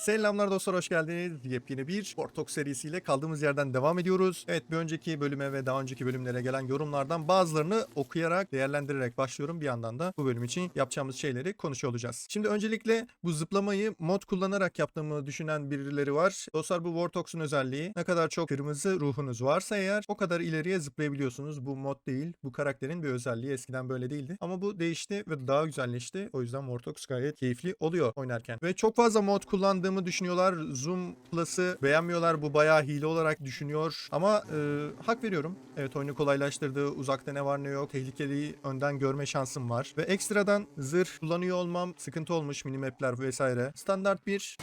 Selamlar dostlar hoş geldiniz. Yepyeni bir Portok serisiyle kaldığımız yerden devam ediyoruz. Evet bir önceki bölüme ve daha önceki bölümlere gelen yorumlardan bazılarını okuyarak, değerlendirerek başlıyorum. Bir yandan da bu bölüm için yapacağımız şeyleri konuşuyor olacağız. Şimdi öncelikle bu zıplamayı mod kullanarak yaptığımı düşünen birileri var. Dostlar bu Vortox'un özelliği ne kadar çok kırmızı ruhunuz varsa eğer o kadar ileriye zıplayabiliyorsunuz. Bu mod değil. Bu karakterin bir özelliği. Eskiden böyle değildi. Ama bu değişti ve daha güzelleşti. O yüzden Vortox gayet keyifli oluyor oynarken. Ve çok fazla mod kullandığımı düşünüyorlar. Zoom Plus'ı beğenmiyorlar. Bu bayağı hile olarak düşünüyor. Ama e, hak veriyorum. Evet oyunu kolaylaştırdı. Uzakta ne var ne yok. Tehlikeli önden görme şansım var. Ve ekstradan zırh kullanıyor olmam sıkıntı olmuş minimapler vesaire. Standart bir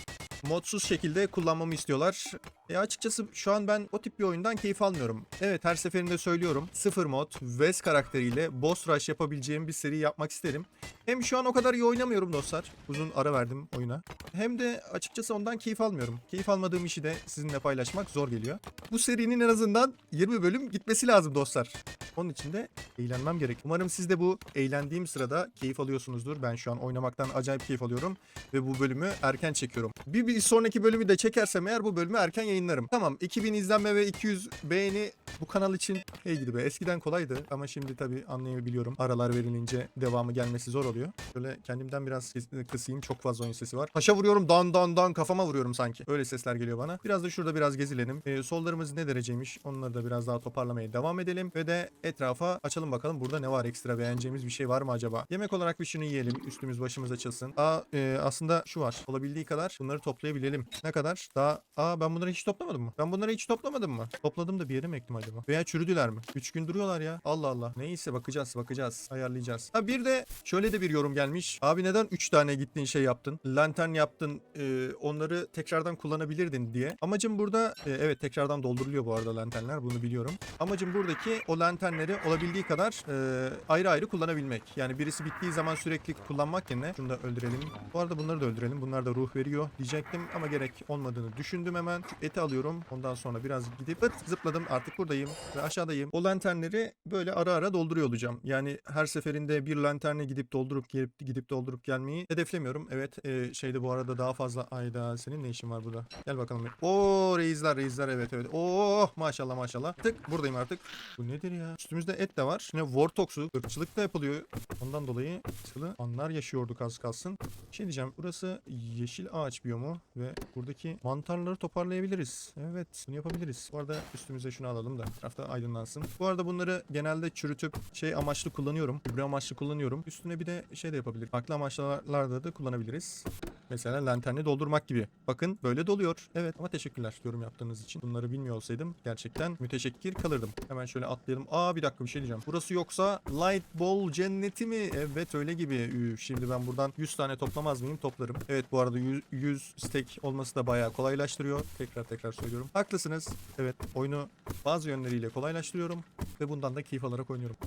modsuz şekilde kullanmamı istiyorlar. E açıkçası şu an ben o tip bir oyundan keyif almıyorum. Evet her seferinde söylüyorum. Sıfır mod, Wes karakteriyle boss rush yapabileceğim bir seri yapmak isterim. Hem şu an o kadar iyi oynamıyorum dostlar. Uzun ara verdim oyuna. Hem de açıkçası ondan keyif almıyorum. Keyif almadığım işi de sizinle paylaşmak zor geliyor. Bu serinin en azından 20 bölüm gitmesi lazım dostlar. Onun için de eğlenmem gerek. Umarım siz de bu eğlendiğim sırada keyif alıyorsunuzdur. Ben şu an oynamaktan acayip keyif alıyorum ve bu bölümü erken çekiyorum. Bir, bir sonraki bölümü de çekersem eğer bu bölümü erken yayınlarım. Tamam 2000 izlenme ve 200 beğeni bu kanal için hey gidi be. Eskiden kolaydı ama şimdi tabii anlayabiliyorum. Aralar verilince devamı gelmesi zor oluyor. Şöyle kendimden biraz kısayım. Çok fazla oyun sesi var. Taşa vuruyorum dan dan dan kafama vuruyorum sanki. Öyle sesler geliyor bana. Biraz da şurada biraz gezilelim. Ee, sollarımız ne dereceymiş? Onları da biraz daha toparlamaya devam edelim. Ve de etrafa açalım bakalım. Burada ne var ekstra beğeneceğimiz bir şey var mı acaba? Yemek olarak bir şunu yiyelim. Üstümüz başımız açılsın. Aa e, aslında şu var. Olabildiği kadar bunları toplayabilelim. Ne kadar? Daha aa ben bunları hiç toplamadım mı? Ben bunları hiç toplamadım mı? Topladım da bir yere mi ektim acaba? Veya çürüdüler mi? 3 gün duruyorlar ya. Allah Allah. Neyse bakacağız bakacağız. Ayarlayacağız. Ha bir de şöyle de bir yorum gelmiş. Abi neden 3 tane gittin şey yaptın? Lantern yaptın. e, onları tekrardan kullanabilirdin diye. Amacım burada e, evet tekrardan dolduruluyor bu arada lanternler. Bunu biliyorum. Amacım buradaki o lanternleri olabildiği kadar e, ayrı ayrı kullanabilmek. Yani birisi bittiği zaman sürekli kullanmak yerine şunu da öldürelim. Bu arada bunları da öldürelim. Bunlar da ruh veriyor diyecektim ama gerek olmadığını düşündüm hemen. Şu eti alıyorum. Ondan sonra biraz gidip zıpladım. Artık buradayım ve aşağıdayım. O lanternleri böyle ara ara dolduruyor olacağım. Yani her seferinde bir lanterne gidip doldurup gelip gidip doldurup gelmeyi hedeflemiyorum. Evet e, şeyde bu arada daha fazla ayda senin ne işin var burada? Gel bakalım. Oo reisler reisler evet evet. Oo maşallah maşallah. Tık buradayım artık. Bu nedir ya? Üstümüzde et de var. Yine Vortox'u ırkçılık da yapılıyor. Ondan dolayı sıkıntılı anlar yaşıyorduk az kalsın. Şey diyeceğim. Burası yeşil ağaç biyomu ve buradaki mantarları toparlayabiliriz. Evet bunu yapabiliriz. Bu arada üstümüze şunu alalım da etrafta aydınlansın. Bu arada bunları genelde çürütüp şey amaçlı kullanıyorum. Gübre amaçlı kullanıyorum. Üstüne bir de şey de yapabilir. Farklı amaçlarda da kullanabiliriz. Mesela lanterni doldurmak gibi. Bakın böyle doluyor. Evet ama teşekkürler yorum yaptığınız için. Bunları bilmiyor olsaydım gerçekten müteşekkir kalırdım. Hemen şöyle atlayalım. Aa bir dakika bir şey diyeceğim. Burası yoksa Light Ball cenneti mi? Evet öyle gibi. Üf, şimdi ben buradan 100 tane toplamaz mıyım? Toplarım. Evet bu arada 100, 100 stack olması da bayağı kolaylaştırıyor. Tekrar tekrar söylüyorum. Haklısınız. Evet oyunu bazı yönleriyle kolaylaştırıyorum. Ve bundan da keyif alarak oynuyorum.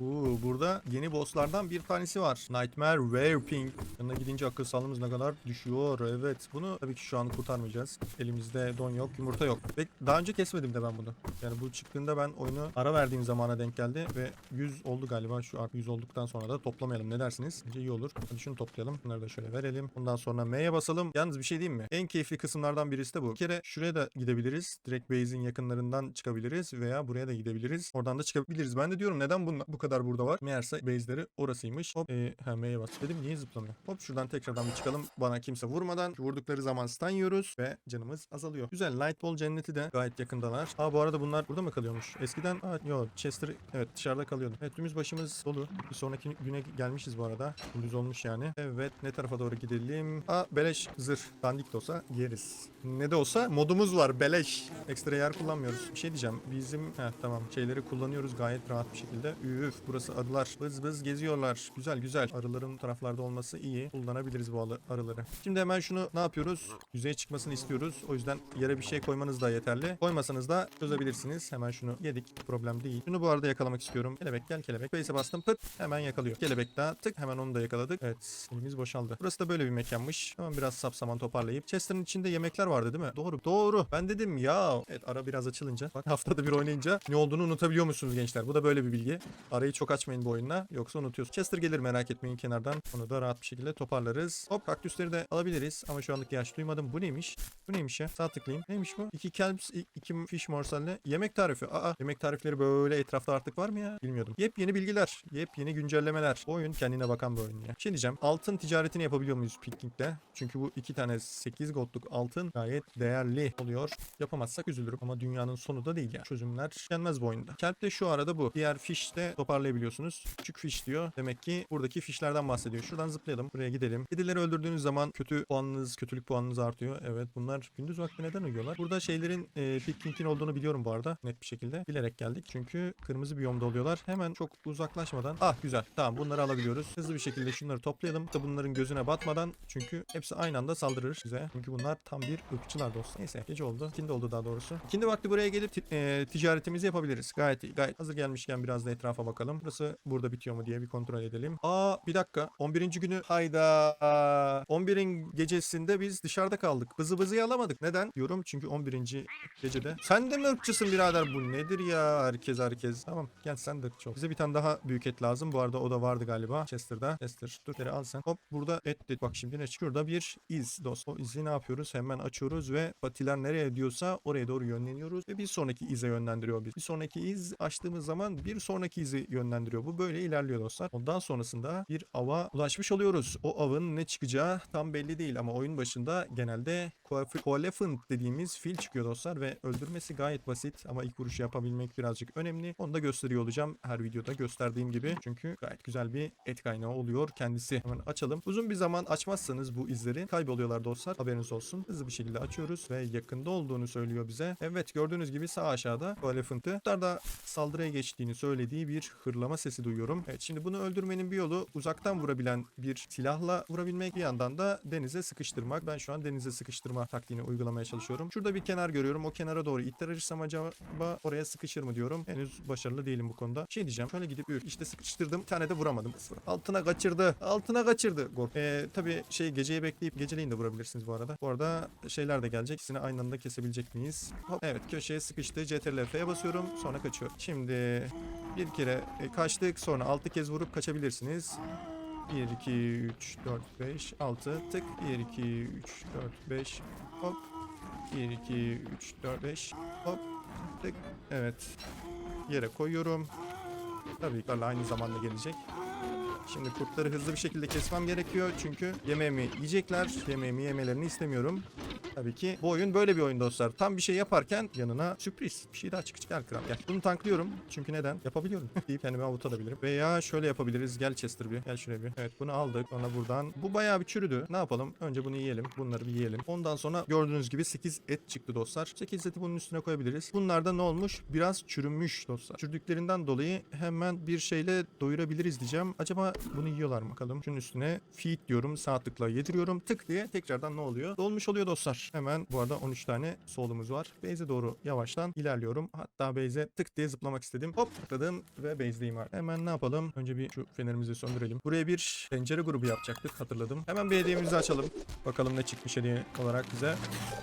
Oo, burada yeni bosslardan bir tanesi var. Nightmare Warping. Yanına gidince akıl sağlığımız ne kadar düşüyor. Evet bunu tabii ki şu an kurtarmayacağız. Elimizde don yok, yumurta yok. Ve daha önce kesmedim de ben bunu. Yani bu çıktığında ben oyunu ara verdiğim zamana denk geldi ve 100 oldu galiba. Şu artık 100 olduktan sonra da toplamayalım. Ne dersiniz? Bence iyi olur. Hadi şunu toplayalım. Bunları da şöyle verelim. Ondan sonra M'ye basalım. Yalnız bir şey diyeyim mi? En keyifli kısımlardan birisi de bu. Bir kere şuraya da gidebiliriz. Direkt base'in yakınlarından çıkabiliriz veya buraya da gidebiliriz. Oradan da çıkabiliriz. Ben de diyorum neden bunla- bu kadar burada var? Meğerse base'leri orasıymış. Hop. Ee, ha M'ye bas. Dedim niye zıplamıyor? Hop şuradan tekrardan bir çıkalım. Bana kimse vurmadan. Vurdukları zaman stun yiyoruz ve canımız azalıyor. Güzel. Lightball cenneti de gayet yakındalar. Ha bu arada bunlar burada mı kalıyormuş? Eskiden aa, yok Chester evet dışarıda kalıyordu. Evet tümümüz başımız dolu. Bir sonraki güne gelmişiz bu arada. Gündüz olmuş yani. Evet ne tarafa doğru gidelim? Aa beleş zırh. Dandik de olsa yeriz. Ne de olsa modumuz var beleş. Ekstra yer kullanmıyoruz. Bir şey diyeceğim. Bizim heh, tamam şeyleri kullanıyoruz gayet rahat bir şekilde. Üf burası arılar. Bız bız geziyorlar. Güzel güzel. Arıların taraflarda olması iyi. Kullanabiliriz bu arı- arıları. Şimdi hemen şunu ne yapıyoruz? Yüzeye çıkmasını istiyoruz. O yüzden yere bir şey koymanız da yeterli. Koymasanız da çözebilirsiniz. Hemen şunu yedik. Problem değil. Şunu bu arada yakalamak istiyorum. Kelebek gel kelebek. Face'e bastım pıt. Hemen yakalıyor. Kelebek daha tık. Hemen onu da yakaladık. Evet. Elimiz boşaldı. Burası da böyle bir mekanmış. Hemen biraz sapsaman toparlayıp. Chester'ın içinde yemekler vardı değil mi? Doğru. Doğru. Ben dedim ya. Evet ara biraz açılınca. Bak haftada bir oynayınca ne olduğunu unutabiliyor musunuz gençler? Bu da böyle bir bilgi. Arayı arayı çok açmayın bu oyunla. Yoksa unutuyorsun. Chester gelir merak etmeyin kenardan. Onu da rahat bir şekilde toparlarız. Hop kaktüsleri de alabiliriz. Ama şu anlık ihtiyaç duymadım. Bu neymiş? Bu neymiş ya? Sağ tıklayayım. Neymiş bu? İki kelps, iki fish morsalle. Yemek tarifi. Aa yemek tarifleri böyle etrafta artık var mı ya? Bilmiyordum. Yepyeni bilgiler. Yepyeni güncellemeler. Bu oyun kendine bakan bir oyun ya. Şey diyeceğim. Altın ticaretini yapabiliyor muyuz Picknick'te? Çünkü bu iki tane 8 goldluk altın gayet değerli oluyor. Yapamazsak üzülürüm. Ama dünyanın sonu da değil ya. Çözümler gelmez bu oyunda. Kelp de şu arada bu. Diğer fish de toparlayabiliyorsunuz. Küçük fish diyor. Demek ki buradaki fişlerden bahsediyor. Şuradan zıplayalım. Buraya gidelim. Kedileri öldürdüğünüz zaman kötü puanınız, kötülük puanınız artıyor. Evet bunlar gündüz vakti neden uyuyorlar? Burada şeylerin e, Picknick'in olduğunu biliyorum bu arada. Net bir şekilde. Bilerek geldik. Çünkü kırmızı biyomda oluyorlar. Hemen çok uzaklaşmadan. Ah güzel. Tamam bunları alabiliyoruz. Hızlı bir şekilde şunları toplayalım. Da bunların gözüne batmadan. Çünkü hepsi aynı anda saldırır bize. Çünkü bunlar tam bir ırkçılar dostlar. Neyse gece oldu. İkindi oldu daha doğrusu. İkindi vakti buraya gelip e, ticaretimizi yapabiliriz. Gayet. Gayet hazır gelmişken biraz da etrafa bakalım. Burası burada bitiyor mu diye bir kontrol edelim. Aa bir dakika. 11. günü hayda. 11'in gecesinde biz dışarıda kaldık. Bızı bızıyı alamadık. Neden? Diyorum çünkü 11. gecede. Sen de mi ırkçısın birader? Bu nedir ya? Herkes herkes. Tamam gel sen de ırkçı. Bize bir tane daha büyük et lazım. Bu arada o da vardı galiba. Chester'da. Chester dur al sen. Hop burada et dedi. Bak şimdi ne çıkıyor? Burada bir iz dost. O izi ne yapıyoruz? Hemen açıyoruz ve patiler nereye diyorsa oraya doğru yönleniyoruz ve bir sonraki ize yönlendiriyor biz. Bir sonraki iz açtığımız zaman bir sonraki izi yönlendiriyor. Bu böyle ilerliyor dostlar. Ondan sonrasında bir ava ulaşmış oluyoruz. O avın ne çıkacağı tam belli değil ama oyun başında genelde Coelephant dediğimiz fil çıkıyor dostlar ve öldürmesi gayet basit ama ilk vuruşu yapabilmek birazcık önemli. Onu da gösteriyor olacağım her videoda gösterdiğim gibi. Çünkü gayet güzel bir et kaynağı oluyor kendisi. Hemen açalım. Uzun bir zaman açmazsanız bu izleri kayboluyorlar dostlar. Haberiniz olsun. Hızlı bir şekilde açıyoruz ve yakında olduğunu söylüyor bize. Evet gördüğünüz gibi sağ aşağıda Coelephant'ı. Kurtlarda saldırıya geçtiğini söylediği bir hırlama sesi duyuyorum. Evet şimdi bunu öldürmenin bir yolu uzaktan vurabilen bir silahla vurabilmek bir yandan da denize sıkıştırmak. Ben şu an denize sıkıştırma taktiğini uygulamaya çalışıyorum. Şurada bir kenar görüyorum. O kenara doğru ittirirsem acaba oraya sıkışır mı diyorum. Henüz başarılı değilim bu konuda. Şey diyeceğim. Şöyle gidip yürü. işte sıkıştırdım. Bir tane de vuramadım. Altına kaçırdı. Altına kaçırdı. Gork. Ee, tabii şey geceyi bekleyip geceleyin de vurabilirsiniz bu arada. Bu arada şeyler de gelecek. İkisini aynı anda kesebilecek miyiz? Hop. Evet köşeye sıkıştı. CTRL F'ye basıyorum. Sonra kaçıyor. Şimdi bir kere e, kaçtık. Sonra 6 kez vurup kaçabilirsiniz. 1, 2, 3, 4, 5, 6 tık. 1, 2, 3, 4, 5 hop. 1, 2, 3, 4, 5 hop tık. Evet. Yere koyuyorum. Tabii ki aynı zamanda gelecek. Şimdi kurtları hızlı bir şekilde kesmem gerekiyor. Çünkü yemeğimi yiyecekler. Yemeğimi yemelerini istemiyorum. Tabii ki bu oyun böyle bir oyun dostlar. Tam bir şey yaparken yanına sürpriz. Bir şey daha çıkacak. Gel kral gel. Bunu tanklıyorum. Çünkü neden? Yapabiliyorum. deyip kendimi avutabilirim. Veya şöyle yapabiliriz. Gel Chester bir. Gel şuraya bir. Evet bunu aldık. Sonra buradan. Bu bayağı bir çürüdü. Ne yapalım? Önce bunu yiyelim. Bunları bir yiyelim. Ondan sonra gördüğünüz gibi 8 et çıktı dostlar. 8 eti bunun üstüne koyabiliriz. Bunlar da ne olmuş? Biraz çürümüş dostlar. Çürüdüklerinden dolayı hemen bir şeyle doyurabiliriz diyeceğim. Acaba bunu yiyorlar bakalım? Şunun üstüne feed diyorum. Sağ tıkla yediriyorum. Tık diye tekrardan ne oluyor? Dolmuş oluyor dostlar. Hemen bu arada 13 tane solumuz var. Base'e doğru yavaştan ilerliyorum. Hatta base'e tık diye zıplamak istedim. Hop tıkladım ve base'deyim artık. Hemen ne yapalım? Önce bir şu fenerimizi söndürelim. Buraya bir pencere grubu yapacaktık hatırladım. Hemen bir hediyemizi açalım. Bakalım ne çıkmış hediye olarak bize.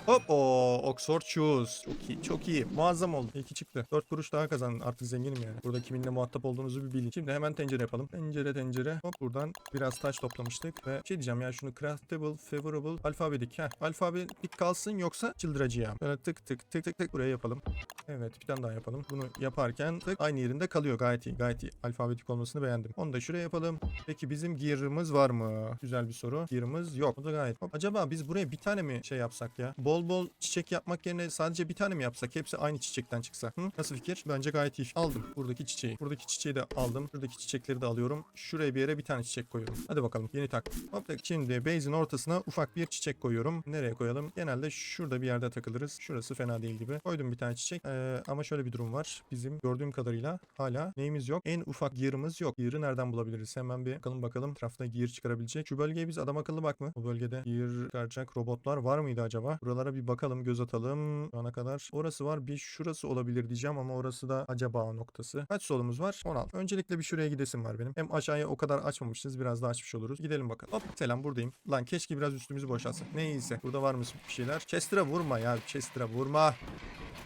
Hop o Oxford Shoes. Çok iyi çok iyi. Muazzam oldu. İyi ki çıktı. 4 kuruş daha kazandım. Artık zenginim yani. Burada kiminle muhatap olduğunuzu bir bilin. Şimdi hemen tencere yapalım. Tencere tencere. Hop buradan biraz taş toplamıştık. Ve şey diyeceğim ya şunu craftable, favorable, alfabetik. Heh, alfabetik kalsın yoksa çıldıracağım. Böyle tık tık tık tık tık buraya yapalım. Evet bir tane daha yapalım. Bunu yaparken tık aynı yerinde kalıyor gayet iyi. Gayet iyi. Alfabetik olmasını beğendim. Onu da şuraya yapalım. Peki bizim gear'ımız var mı? Güzel bir soru. Gear'ımız yok. O da gayet. Hop. Acaba biz buraya bir tane mi şey yapsak ya? Bol bol çiçek yapmak yerine sadece bir tane mi yapsak? Hepsi aynı çiçekten çıksa. Hı? Nasıl fikir? Bence gayet iyi. Aldım. Buradaki çiçeği. Buradaki çiçeği de aldım. Buradaki çiçekleri de alıyorum. Şuraya bir yere bir tane çiçek koyuyorum. Hadi bakalım. Yeni tak. Hop. Şimdi base'in ortasına ufak bir çiçek koyuyorum. Nereye koyalım? Genelde şurada bir yerde takılırız. Şurası fena değil gibi. Koydum bir tane çiçek. Ee, ama şöyle bir durum var. Bizim gördüğüm kadarıyla hala neyimiz yok? En ufak gear'ımız yok. Gear'ı nereden bulabiliriz? Hemen bir bakalım bakalım. Etrafta gear çıkarabilecek. Şu bölgeye biz adam akıllı bakma. O bölgede gear çıkaracak robotlar var mıydı acaba? Buralara bir bakalım. Göz atalım. Şu ana kadar. Orası var. Bir şurası olabilir diyeceğim ama orası da acaba noktası. Kaç solumuz var? 16. Öncelikle bir şuraya gidesim var benim. Hem aşağıya o kadar açmamışız. Biraz daha açmış oluruz. Gidelim bakalım. Hop selam buradayım. Lan keşke biraz üstümüzü boşaltsak. Neyse. Burada var mı bir şeyler? Chester'a vurma ya. Chester'a vurma.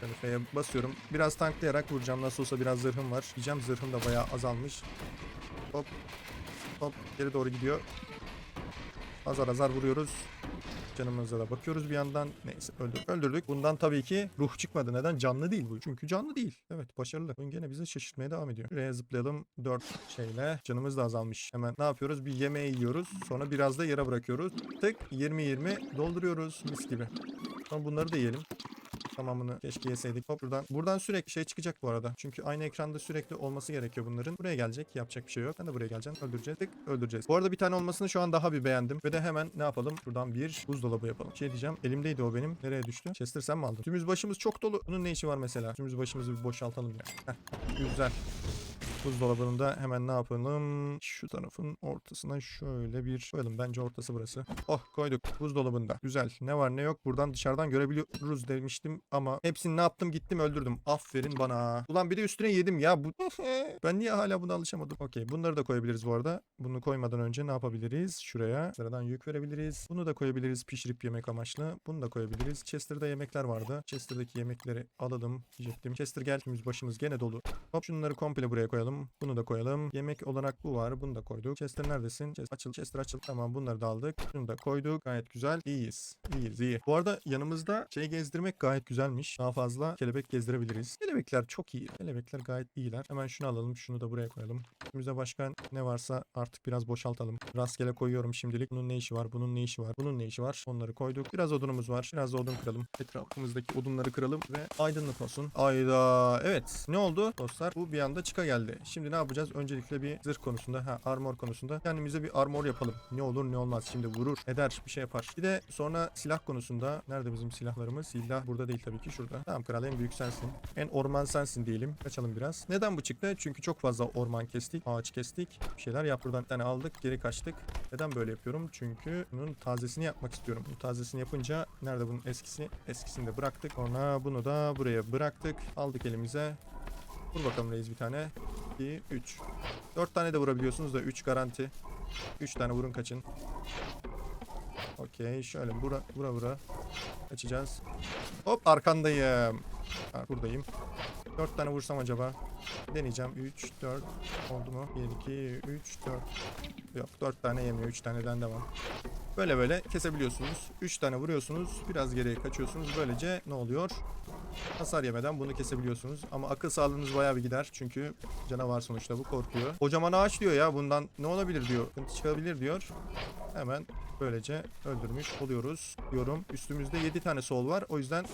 Yani F'ye basıyorum. Biraz tanklayarak vuracağım. Nasıl olsa biraz zırhım var. Diyeceğim zırhım da bayağı azalmış. Hop. Hop. Geri doğru gidiyor. Azar azar vuruyoruz. Canımıza da bakıyoruz bir yandan. Neyse öldürdük. Öldürdük. Bundan tabii ki ruh çıkmadı. Neden? Canlı değil bu. Çünkü canlı değil. Evet başarılı. Oyun gene bizi şaşırtmaya devam ediyor. Buraya zıplayalım. 4 şeyle. Canımız da azalmış. Hemen ne yapıyoruz? Bir yemeği yiyoruz. Sonra biraz da yere bırakıyoruz. Tık 20-20 dolduruyoruz. Mis gibi. Sonra bunları da yiyelim. Tamamını keşke yeseydik. Hop buradan. Buradan sürekli şey çıkacak bu arada. Çünkü aynı ekranda sürekli olması gerekiyor bunların. Buraya gelecek. Yapacak bir şey yok. Ben de buraya geleceğim. Öldüreceğiz. Öldüreceğiz. Bu arada bir tane olmasını şu an daha bir beğendim. Ve de hemen ne yapalım? Şuradan bir buzdolabı yapalım. Şey diyeceğim. Elimdeydi o benim. Nereye düştü? Chester sen mi aldın? Tümümüz başımız çok dolu. Bunun ne işi var mesela? Tümümüz başımızı bir boşaltalım ya. Heh, güzel. Buzdolabını da hemen ne yapalım? Şu tarafın ortasına şöyle bir koyalım. Bence ortası burası. Oh koyduk. Buzdolabında. Güzel. Ne var ne yok buradan dışarıdan görebiliyoruz demiştim ama hepsini ne yaptım gittim öldürdüm. Aferin bana. Ulan bir de üstüne yedim ya. Bu ben niye hala buna alışamadım? Okey bunları da koyabiliriz bu arada. Bunu koymadan önce ne yapabiliriz? Şuraya sıradan yük verebiliriz. Bunu da koyabiliriz pişirip yemek amaçlı. Bunu da koyabiliriz. Chester'da yemekler vardı. Chester'daki yemekleri alalım diyecektim. Chester gel. Başımız gene dolu. Hop şunları komple buraya koyalım. Bunu da koyalım. Yemek olarak bu var. Bunu da koyduk. Chester neredesin? Chester açıl. Chester açıl. Tamam bunları da aldık. Şunu da koyduk. Gayet güzel. İyiyiz. İyiyiz iyi. Bu arada yanımızda şey gezdirmek gayet güzelmiş. Daha fazla kelebek gezdirebiliriz. Kelebekler çok iyi. Kelebekler gayet iyiler. Hemen şunu alalım. Şunu da buraya koyalım. Önümüzde başka ne varsa artık biraz boşaltalım. Rastgele koyuyorum şimdilik. Bunun ne işi var? Bunun ne işi var? Bunun ne işi var? Onları koyduk. Biraz odunumuz var. Biraz da odun kıralım. Etrafımızdaki odunları kıralım ve aydınlık olsun. Ayda. Evet. Ne oldu dostlar? Bu bir anda çıka geldi. Şimdi ne yapacağız? Öncelikle bir zırh konusunda, ha armor konusunda kendimize bir armor yapalım. Ne olur ne olmaz. Şimdi vurur, eder, bir şey yapar. Bir de sonra silah konusunda nerede bizim silahlarımız? Silah burada değil tabii ki şurada. Tamam kral en büyük sensin. En orman sensin diyelim. Kaçalım biraz. Neden bu çıktı? Çünkü çok fazla orman kestik, ağaç kestik. Bir şeyler yap buradan bir tane aldık, geri kaçtık. Neden böyle yapıyorum? Çünkü bunun tazesini yapmak istiyorum. Bunun tazesini yapınca nerede bunun eskisi? Eskisini de bıraktık. Sonra bunu da buraya bıraktık. Aldık elimize. Vur bakalım reis bir tane. 2, 3. 4 tane de vurabiliyorsunuz da 3 garanti. 3 tane vurun kaçın. Okey şöyle vura vura vura. Kaçacağız. Hop arkandayım. Ha, buradayım. 4 tane vursam acaba. Deneyeceğim. 3, 4 oldu mu? 1, 2, 3, 4. Yok 4 tane yemiyor. 3 taneden devam. Böyle böyle kesebiliyorsunuz. 3 tane vuruyorsunuz. Biraz geriye kaçıyorsunuz. Böylece ne oluyor? Hasar yemeden bunu kesebiliyorsunuz. Ama akıl sağlığınız bayağı bir gider. Çünkü canavar sonuçta bu korkuyor. Kocaman ağaç diyor ya bundan ne olabilir diyor. Sıkıntı çıkabilir diyor. Hemen böylece öldürmüş oluyoruz diyorum. Üstümüzde 7 tane sol var. O yüzden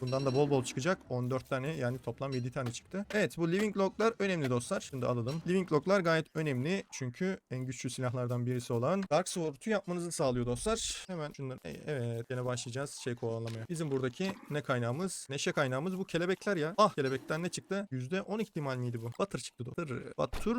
bundan da bol bol çıkacak. 14 tane yani toplam 7 tane çıktı. Evet bu living loglar önemli dostlar. Şimdi alalım. Living loglar gayet önemli. Çünkü en güçlü silahlardan birisi olan Dark Sword'u yapmanızı sağlıyor dostlar. Hemen şunları e- evet gene başlayacağız şey kovalamaya. Bizim buradaki ne kaynağımız? Neşe kaynağımız bu kelebekler ya. Ah kelebekten ne çıktı? %10 ihtimal miydi bu? Batır çıktı Batır. Batır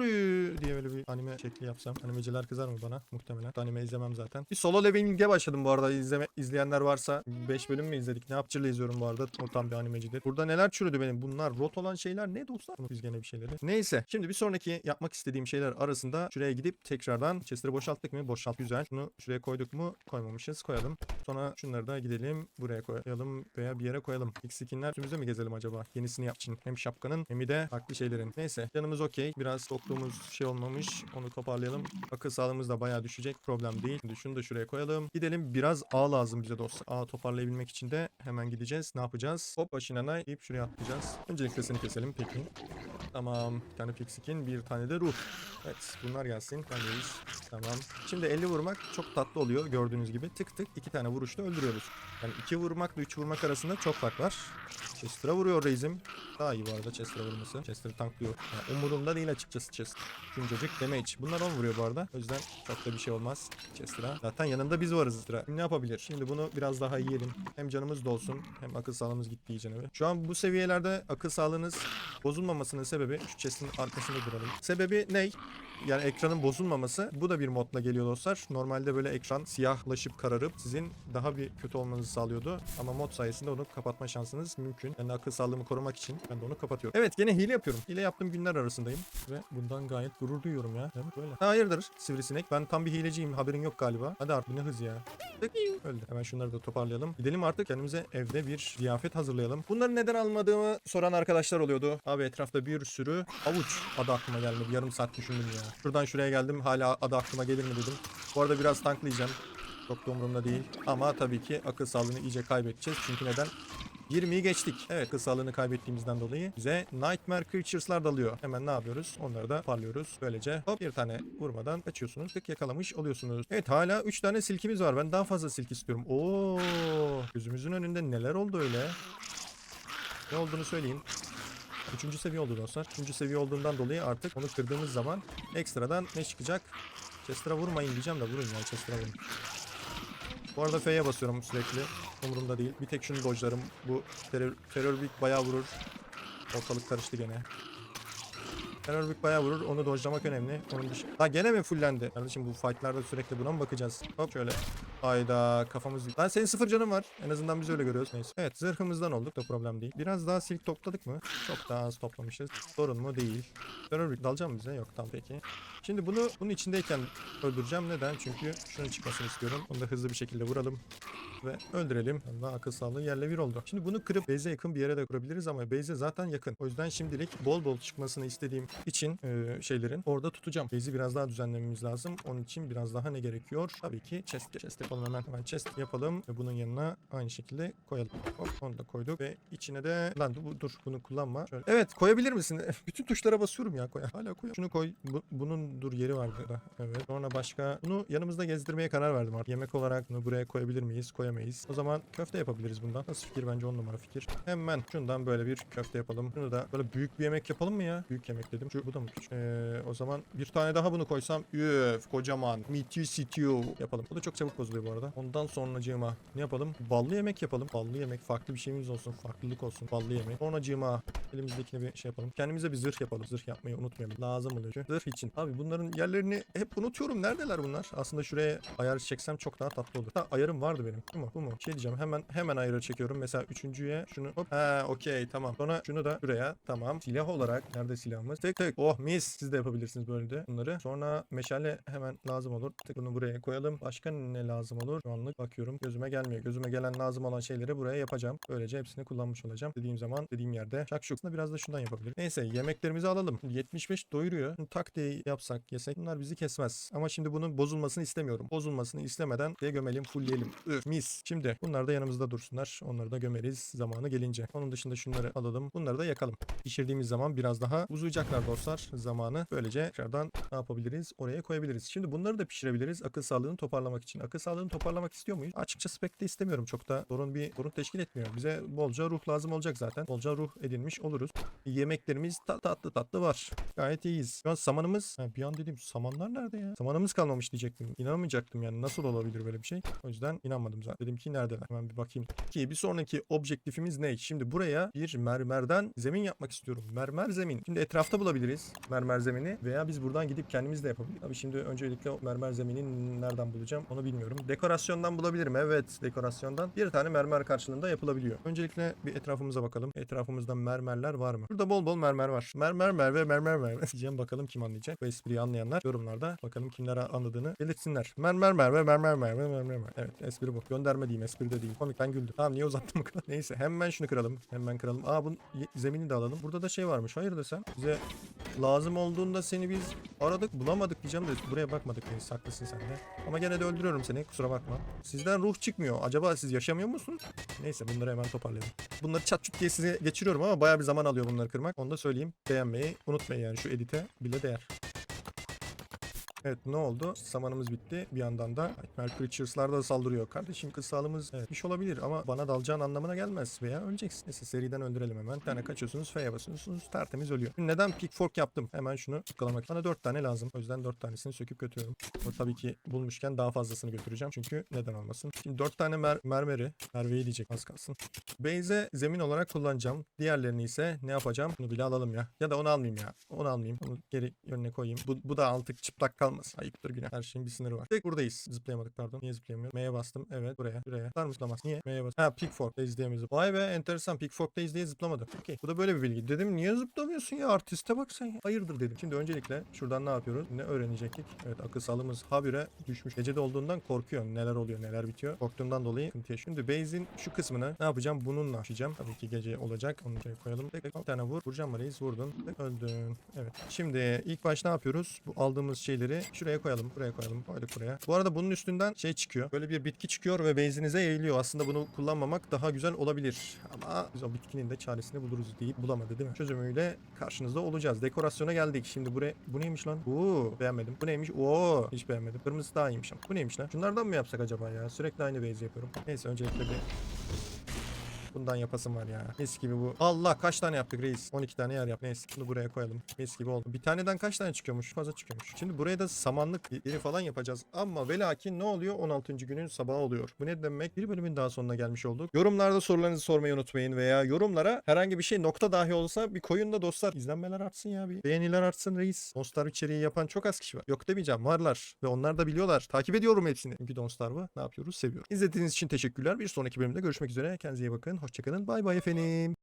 diye böyle bir anime şekli yapsam. Animeciler kızar mı bana? Muhtemelen. Anime izlemem zaten. Bir solo leveling'e başladım bu arada. İzleme, izleyenler varsa 5 bölüm mü izledik? Ne yapçıyla izliyorum bu arada. O tam bir animecidir. Burada neler çürüdü benim? Bunlar rot olan şeyler ne dostlar? Biz gene bir şeyleri. Neyse. Şimdi bir sonraki yapmak istediğim şeyler arasında şuraya gidip tekrardan chestleri boşalttık mı? Boşalt güzel. Şunu şuraya koyduk mu? Koymamışız. Koyalım. Sonra şunları da gidelim. Buraya koyalım veya bir yere koyalım. İlk skinler üstümüze mi gezelim acaba? Yenisini yap için. Hem şapkanın hem de farklı şeylerin. Neyse. Canımız okey. Biraz soktuğumuz şey olmamış. Onu toparlayalım. Akıl sağlığımız da bayağı düşecek. Problem değil. Şimdi şunu da şuraya koyalım. Gidelim. Biraz ağ lazım bize dostlar. Ağ toparlayabilmek için de hemen gideceğiz. Ne yapacağız? Hop başına deyip şuraya atlayacağız. Öncelikle seni keselim. Peki. Tamam. Bir tane pick skin. Bir tane de ruh. Evet. Bunlar gelsin. Ben deyiz. Tamam. Şimdi 50 vurmak çok tatlı oluyor. Gördüğünüz gibi. Tık tık. iki tane vuruşta öldürüyoruz. Yani 2 vurmakla 3 vurmak arasında çok fark var. Chester'a vuruyor Reis'im. Daha iyi bu arada Chester'a vurması. Chester'ı tanklıyor. Yani umurumda değil açıkçası Chester. Şuncacık damage. Bunlar 10 vuruyor bu arada. O yüzden çok da bir şey olmaz Chester'a. Zaten yanında biz varız Chester'a. Ne yapabilir? Şimdi bunu biraz daha yiyelim. Hem canımız dolsun hem akıl sağlığımız gitti iyice abi. Şu an bu seviyelerde akıl sağlığınız bozulmamasının sebebi şu chest'in arkasında duralım. Sebebi ne? Yani ekranın bozulmaması bu da bir modla geliyor dostlar. Normalde böyle ekran siyahlaşıp kararıp sizin daha bir kötü olmanızı sağlıyordu. Ama mod sayesinde onu kapatma şansınız mümkün. Yani akıl sağlığımı korumak için ben de onu kapatıyorum. Evet gene hile yapıyorum. Hile yaptığım günler arasındayım. Ve bundan gayet gurur duyuyorum ya. Evet böyle. Ha, hayırdır sivrisinek? Ben tam bir hileciyim. Haberin yok galiba. Hadi artık ne hız ya. Öldü. Hemen şunları da toparlayalım. Gidelim artık kendimize evde bir ziyafet hazırlayalım. Bunları neden almadığımı soran arkadaşlar oluyordu. Abi etrafta bir sürü avuç adı aklıma gelmedi. Yarım saat düşündüm ya. Şuradan şuraya geldim. Hala adı aklıma gelir mi dedim. Bu arada biraz tanklayacağım. Çok da umurumda değil. Ama tabii ki akıl sağlığını iyice kaybedeceğiz. Çünkü neden? 20'yi geçtik. Evet akıl sağlığını kaybettiğimizden dolayı bize Nightmare Creatures'lar dalıyor. Hemen ne yapıyoruz? Onları da parlıyoruz. Böylece hop bir tane vurmadan kaçıyorsunuz. Tık yakalamış oluyorsunuz. Evet hala 3 tane silkimiz var. Ben daha fazla silk istiyorum. Oo, gözümüzün önünde neler oldu öyle? Ne olduğunu söyleyeyim. Üçüncü seviye oldu dostlar. Üçüncü seviye olduğundan dolayı artık onu kırdığımız zaman ekstradan ne çıkacak? Chester'a vurmayın diyeceğim de vurun ya Chester'a vurun. Bu arada F'ye basıyorum sürekli. Umurumda değil. Bir tek şunu dojlarım. Bu terör, terör Big bayağı vurur. Ortalık karıştı gene. Terör Big bayağı vurur. Onu dojlamak önemli. Onun dışı... Ha gene mi fullendi? Kardeşim bu fightlarda sürekli buna mı bakacağız? Hop şöyle. Hayda kafamız... Lan senin sıfır canın var. En azından biz öyle görüyoruz. Neyse. Evet zırhımızdan olduk da problem değil. Biraz daha silk topladık mı? Çok daha az toplamışız. Sorun mu? Değil. Big dalacak mı bize? Yok tamam peki. Şimdi bunu bunun içindeyken öldüreceğim. Neden? Çünkü şunun çıkmasını istiyorum. Onu da hızlı bir şekilde vuralım ve öldürelim. Allah akıl sağlığı yerle bir oldu. Şimdi bunu kırıp base'e yakın bir yere de kurabiliriz ama base'e zaten yakın. O yüzden şimdilik bol bol çıkmasını istediğim için e, şeylerin orada tutacağım. Base'i biraz daha düzenlememiz lazım. Onun için biraz daha ne gerekiyor? Tabii ki chest. Chest yapalım hemen. Hemen chest yapalım ve bunun yanına aynı şekilde koyalım. Hop onu da koyduk ve içine de lan dur, dur bunu kullanma. Şöyle. Evet koyabilir misin? Bütün tuşlara basıyorum ya koy. Hala koy. Şunu koy. Bu- bunun dur yeri vardı da. Evet. Sonra başka bunu yanımızda gezdirmeye karar verdim artık. Yemek olarak bunu buraya koyabilir miyiz? Koyamayız. O zaman köfte yapabiliriz bundan. Nasıl fikir? Bence on numara fikir. Hemen şundan böyle bir köfte yapalım. Şunu da böyle büyük bir yemek yapalım mı ya? Büyük yemek dedim. Şu bu da mı küçük? Ee, o zaman bir tane daha bunu koysam. Üf kocaman. Meaty stew yapalım. Bu da çok çabuk bozuluyor bu arada. Ondan sonracığıma ne yapalım? Ballı yemek yapalım. Ballı yemek farklı bir şeyimiz olsun. Farklılık olsun. Ballı yemek. Sonracığıma elimizdekini bir şey yapalım. Kendimize bir zırh yapalım. Zırh yapmayı unutmayalım. Lazım oluyor. çünkü. Zırh için. Abi bunların yerlerini hep unutuyorum. Neredeler bunlar? Aslında şuraya ayar çeksem çok daha tatlı olur. Ha ayarım vardı benim. Bu mu? Bu mu? Şey diyeceğim. Hemen hemen ayarı çekiyorum. Mesela üçüncüye şunu hop. Ha okey tamam. Sonra şunu da şuraya. Tamam. Silah olarak nerede silahımız? Tık tık. Oh mis. Siz de yapabilirsiniz böyle de bunları. Sonra meşale hemen lazım olur. Tık bunu buraya koyalım. Başka ne lazım olur? Şu anlık bakıyorum. Gözüme gelmiyor. Gözüme gelen lazım olan şeyleri buraya yapacağım. Böylece hepsini kullanmış olacağım. Dediğim zaman dediğim yerde. Şakşuk. Biraz da şundan yapabilirim. Neyse yemeklerimizi alalım. 75 doyuruyor. Şimdi tak diye yapsak yesek bunlar bizi kesmez. Ama şimdi bunun bozulmasını istemiyorum. Bozulmasını istemeden diye gömelim, fullleyelim. Mis. Şimdi bunlar da yanımızda dursunlar. Onları da gömeriz zamanı gelince. Onun dışında şunları alalım. Bunları da yakalım. Pişirdiğimiz zaman biraz daha uzayacaklar dostlar zamanı. Böylece tekrardan ne yapabiliriz? Oraya koyabiliriz. Şimdi bunları da pişirebiliriz akıl sağlığını toparlamak için. Akıl sağlığını toparlamak istiyor muyuz? Açıkçası pek de istemiyorum. Çok da sorun bir sorun teşkil etmiyor. Bize bolca ruh lazım olacak zaten. Bolca ruh edinmiş oluruz. Yemeklerimiz ta- tatlı tatlı var. Gayet iyiyiz. Şu an samanımız... Ha, bir an dedim samanlar nerede ya? Samanımız kalmamış diyecektim. İnanamayacaktım yani. Nasıl olabilir böyle bir şey? O yüzden inanmadım zaten. Dedim ki neredeler? Hemen bir bakayım. Ki bir sonraki objektifimiz ne? Şimdi buraya bir mermerden zemin yapmak istiyorum. Mermer zemin. Şimdi etrafta bulabiliriz mermer zemini veya biz buradan gidip kendimiz de yapabiliriz. Tabii şimdi öncelikle mermer zemini nereden bulacağım onu bilmiyorum. Dekorasyondan bulabilirim. Evet dekorasyondan. Bir tane mermer karşılığında yapılabiliyor. Öncelikle bir etrafımıza bakalım. Etrafımızda mermerler var mı? Burada bol bol mermer var. Mermer merve mermer merve. Diyeceğim bakalım kim anlayacak. Bu espriyi anlayanlar yorumlarda bakalım kimler anladığını belirtsinler. Mermer merve mermer merve mermer merve. Evet espri bu. Gönderme diyeyim espri de değil. Komik ben güldüm. Tamam niye uzattım bu kadar? Neyse hemen şunu kıralım. Hemen kıralım. Aa bunun zemini de alalım. Burada da şey varmış. Hayır desem. Bize lazım olduğunda seni biz aradık bulamadık diyeceğim de buraya bakmadık. Neyse haklısın sen de. Ama gene de öldürüyorum seni kusura bakma. Sizden ruh çıkmıyor. Acaba siz yaşamıyor musunuz? Neyse bunları hemen toparlayalım. Bunları çat çut diye size geçiriyorum ama bayağı bir zaman alıyor bunları kırmak. Onu da söyleyeyim. Beğenmeyi unutmayın yani şu edite bile değer. Evet ne oldu? Samanımız bitti. Bir yandan da Nightmare Creatures'lar da saldırıyor. Kardeşim kız sağlığımız evet, bir şey olabilir ama bana dalacağın anlamına gelmez veya öleceksin. Neyse seriden öldürelim hemen. Bir tane kaçıyorsunuz. F'ye basıyorsunuz. Tertemiz ölüyor. Neden pickfork yaptım? Hemen şunu tıkalamak. Bana 4 tane lazım. O yüzden 4 tanesini söküp götürüyorum. O tabii ki bulmuşken daha fazlasını götüreceğim. Çünkü neden olmasın? Şimdi 4 tane mer mermeri. Merve'yi diyecek az kalsın. Base'e zemin olarak kullanacağım. Diğerlerini ise ne yapacağım? Bunu bile alalım ya. Ya da onu almayayım ya. Onu almayayım. Onu geri yönüne koyayım. Bu, bu da artık çıplak kalmasın. Ayıptır günah. Her şeyin bir sınırı var. Tek buradayız. Zıplayamadık pardon. Niye zıplayamıyorum? M'ye bastım. Evet buraya. Buraya. Var mı zıplamaz? Niye? M'ye bastım. Ha Pickfork'ta izleyemiyoruz. Vay be enteresan. Pickfork'ta izleye zıplamadı. Okey. Bu da böyle bir bilgi. Dedim niye zıplamıyorsun ya? Artiste bak sen ya. Hayırdır dedim. Şimdi öncelikle şuradan ne yapıyoruz? Ne öğrenecektik? Evet akıl sağlığımız habire düşmüş. Gecede olduğundan korkuyor. Neler oluyor neler bitiyor. Korktuğumdan dolayı sıkıntı. Şimdi base'in şu kısmını ne yapacağım? Bununla açacağım. Tabii ki gece olacak. Onu şöyle koyalım. Tek tek bir tane vur. Vuracağım reis? Vurdun. Tek öldün. Evet. Şimdi ilk baş ne yapıyoruz? Bu aldığımız şeyleri şuraya koyalım. Buraya koyalım. Koyduk buraya. Bu arada bunun üstünden şey çıkıyor. Böyle bir bitki çıkıyor ve base'inize eğiliyor. Aslında bunu kullanmamak daha güzel olabilir. Ama biz o bitkinin de çaresini buluruz deyip bulamadı değil mi? Çözümüyle karşınızda olacağız. Dekorasyona geldik. Şimdi buraya bu neymiş lan? Oo beğenmedim. Bu neymiş? Oo hiç beğenmedim. Kırmızı daha iyiymiş ama. Bu neymiş lan? Şunlardan mı yapsak acaba ya? Sürekli aynı base yapıyorum. Neyse öncelikle bir Bundan yapasım var ya. Mis gibi bu. Allah kaç tane yaptık reis? 12 tane yer yap. Neyse bunu buraya koyalım. Mis gibi oldu. Bir taneden kaç tane çıkıyormuş? Fazla çıkıyormuş. Şimdi buraya da samanlık yeri falan yapacağız. Ama ve lakin ne oluyor? 16. günün sabahı oluyor. Bu ne demek? Bir bölümün daha sonuna gelmiş olduk. Yorumlarda sorularınızı sormayı unutmayın veya yorumlara herhangi bir şey nokta dahi olsa bir koyun da dostlar. İzlenmeler artsın ya bir. Beğeniler artsın reis. Donstar içeriği yapan çok az kişi var. Yok demeyeceğim varlar. Ve onlar da biliyorlar. Takip ediyorum hepsini. Çünkü Donstar bu. Ne yapıyoruz? Seviyorum. İzlediğiniz için teşekkürler. Bir sonraki bölümde görüşmek üzere. Kendinize iyi bakın. Hoşçakalın. Bay bay efendim.